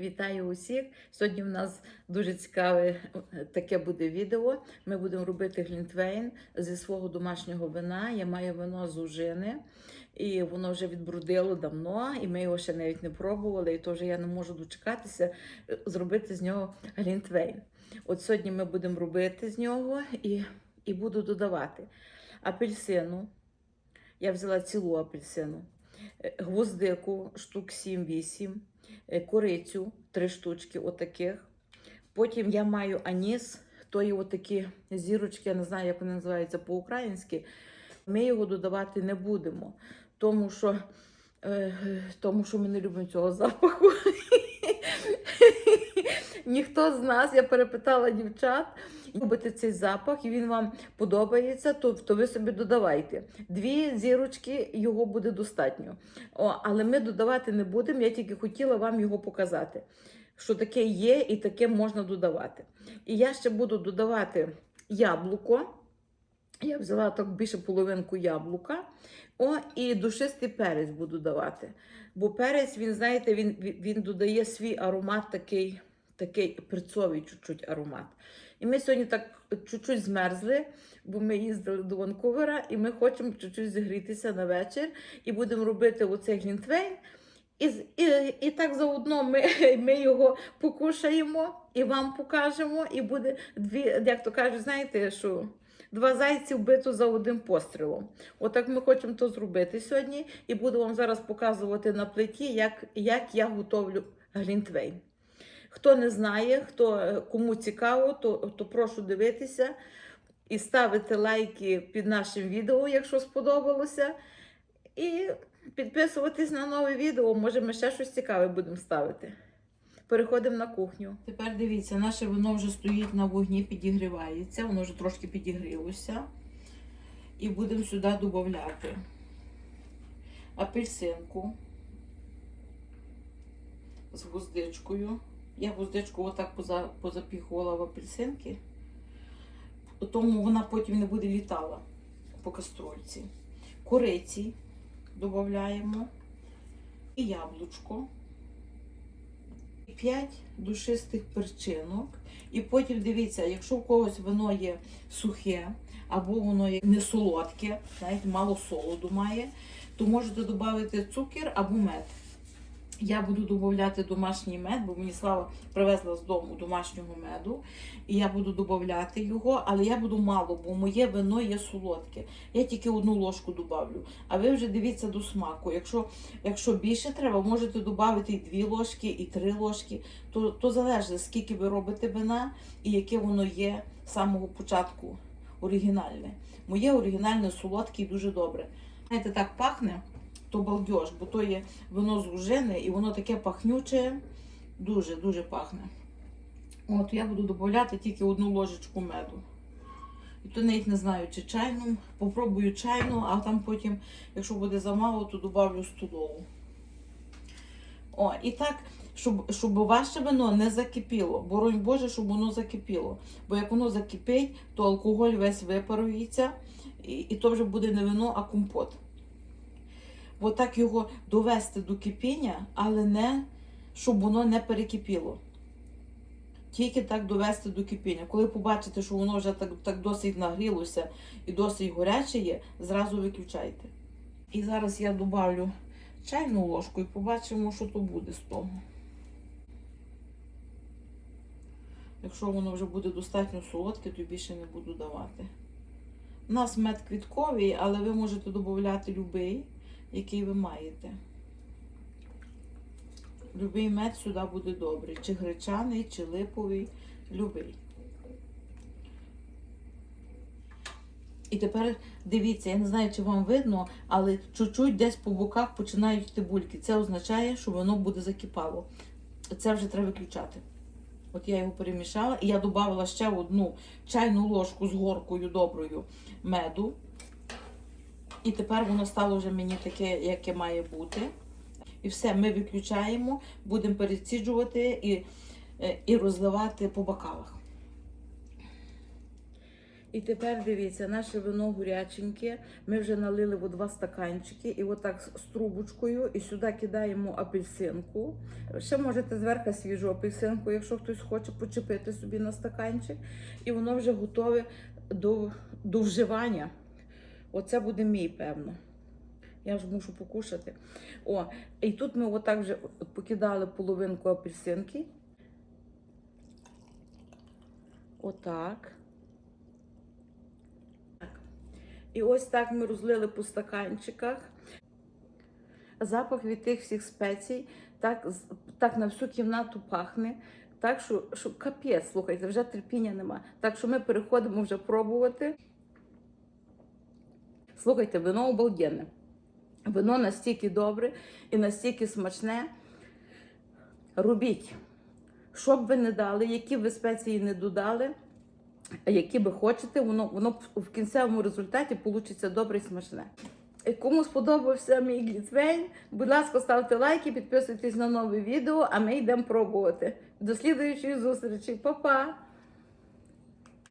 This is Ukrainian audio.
Вітаю усіх! Сьогодні в нас дуже цікаве е, таке буде відео. Ми будемо робити глінтвейн зі свого домашнього вина. Я маю вино з ужини, і воно вже відбрудило давно, і ми його ще навіть не пробували. І теж я не можу дочекатися е, зробити з нього глінтвейн. От сьогодні ми будемо робити з нього і, і буду додавати апельсину. Я взяла цілу апельсину, гвоздику штук 7-8 е, корицю, три штучки отаких. Потім я маю аніс, то є отакі зірочки, я не знаю, як вони називаються по-українськи. Ми його додавати не будемо, тому що, е, тому що ми не любимо цього запаху. Ніхто з нас, я перепитала дівчат, любите цей запах і він вам подобається, то, то ви собі додавайте. Дві зірочки його буде достатньо. О, але ми додавати не будемо, я тільки хотіла вам його показати, що таке є і таке можна додавати. І я ще буду додавати яблуко. Я взяла так більше половинку яблука. О, і душистий перець буду давати. Бо перець, він, знаєте, він, він додає свій аромат такий, такий перцовий чуть-чуть аромат. І ми сьогодні так чуть-чуть змерзли, бо ми їздили до Ванкувера, і ми хочемо чуть-чуть зігрітися на вечір і будемо робити оцей глінтвейн. І, і, і так заодно ми, ми його покушаємо і вам покажемо, і буде дві, як то кажуть, знаєте, що два зайці вбито за одним пострілом. Отак ми хочемо то зробити сьогодні, і буду вам зараз показувати на плиті, як, як я готовлю глінтвейн. Хто не знає, хто, е, кому цікаво, то, то прошу дивитися і ставити лайки під нашим відео, якщо сподобалося. І підписуватись на нове відео. Може, ми ще щось цікаве будемо ставити. Переходимо на кухню. Тепер дивіться, наше вино вже стоїть на вогні, підігрівається, воно вже трошки підігрілося. І будемо сюди додати апельсинку з гвоздичкою. Я гвоздичку отак позапіхувала в апельсинки, тому вона потім не буде літала по каструльці. Кориці додаємо і яблучко. І 5 душистих перчинок. І потім дивіться, якщо в когось вино є сухе, або воно є не солодке, знаєте, мало солоду має, то можете додати цукор або мед. Я буду додати домашній мед, бо мені слава привезла з дому домашнього меду. І я буду додати його, але я буду мало, бо моє вино є солодке. Я тільки одну ложку додавлю. А ви вже дивіться до смаку. Якщо, якщо більше треба, можете додати і дві ложки, і три ложки. То, то залежить, скільки ви робите вина і яке воно є з самого початку оригінальне. Моє оригінальне солодке і дуже добре. Знаєте, так пахне то балдеж, бо то є вино з лужини і воно таке пахнюче, дуже-дуже пахне. От я буду додати тільки одну ложечку меду. І то навіть не знаю, чи чайну. Попробую чайну, а там потім, якщо буде замало, то додавлю столову. О, і так, щоб, щоб ваше вино не закипіло. Боронь Боже, щоб воно закипіло. Бо як воно закипить, то алкоголь весь випарується, і, і то вже буде не вино, а компот. Бо так його довести до кипіння, але не щоб воно не перекипіло. Тільки так довести до кипіння. Коли побачите, що воно вже так, так досить нагрілося і досить гаряче є, зразу виключайте. І зараз я додавлю чайну ложку і побачимо, що то буде з того. Якщо воно вже буде достатньо солодке, то більше не буду давати. У нас мед квітковий, але ви можете додати будь-який, який ви маєте. Любий мед сюди буде добрий. Чи гречаний, чи липовий, любий. І тепер дивіться, я не знаю, чи вам видно, але чуть-чуть десь по боках починають йти бульки. Це означає, що воно буде закипало. Це вже треба виключати. От я його перемішала і я додала ще одну чайну ложку з горкою доброю меду. І тепер воно стало вже мені таке, яке має бути. І все, ми виключаємо, будемо переціджувати і, е, і розливати по бокалах. І тепер дивіться, наше вино гуряченьке. Ми вже налили в два стаканчики, і отак з трубочкою, і сюди кидаємо апельсинку. Ще можете зверху свіжу апельсинку, якщо хтось хоче почепити собі на стаканчик. І воно вже готове до, до вживання. Оце буде мій, певно. Я ж мушу покушати. О, і тут ми отак вже покидали половинку апельсинки. Отак. Так. І ось так ми розлили по стаканчиках. Запах від тих всіх спецій так, так на всю кімнату пахне. Так що, що капець, слухайте, вже терпіння нема. Так що ми переходимо вже пробувати. Слухайте, вино обалденне. Вино настільки добре і настільки смачне. Робіть. Що б ви не дали, які ви спеції не додали, які ви хочете, воно, воно в кінцевому результаті вийде добре і смачне. Кому сподобався мій гліцвейн, будь ласка, ставте лайки, підписуйтесь на нове відео, а ми йдемо пробувати. До слідуючої зустрічі. Па-па!